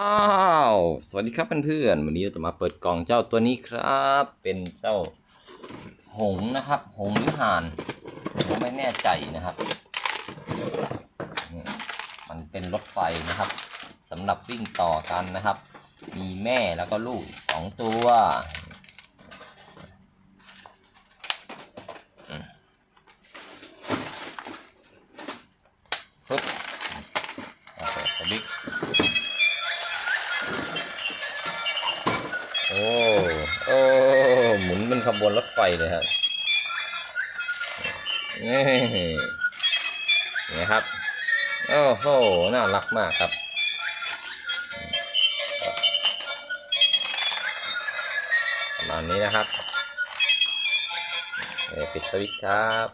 อ้าว สวัสดีครับเพื่อนๆ วันนี้เราจะมาเปิดกล่องเจ้าตัวนี้ครับ เป็นเจ้าหงส์นะครับ หงส์หรือห่านผมไม่แน่ใจนะครับ มันเป็นรถไฟนะครับสำหรับวิ่งต่อกันนะครับ มีแม่แล้วก็ลูกสองตัว ปึ๊บเอเปิดสวิตช์ ขบวนรถไฟเลยครับนี่นี่ครับ โอ้โห น่ารักมากครับประมาณนี้นะครับเอ่อปิดสวิตช์ครับ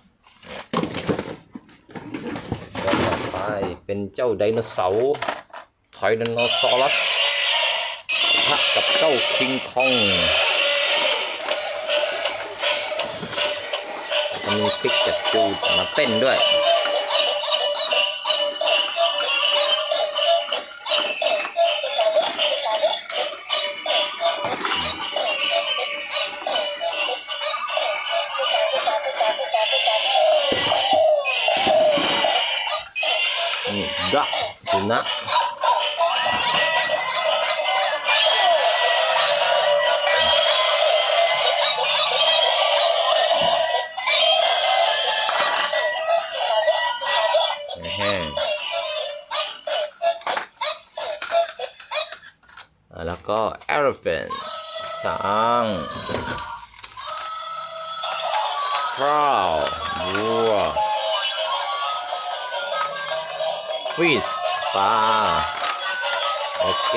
ต่อไปเป็นเจ้าไดโนเสาร์ไทแรนโนซอรัสปะทะกับเจ้าคิงคอง แล้วก็มีปิกจัดจูมาเต้นด้วย นี่ดักสุนัข งอ่าแล้วก็ elephant ช้างคราววัว fish ปลา โอเค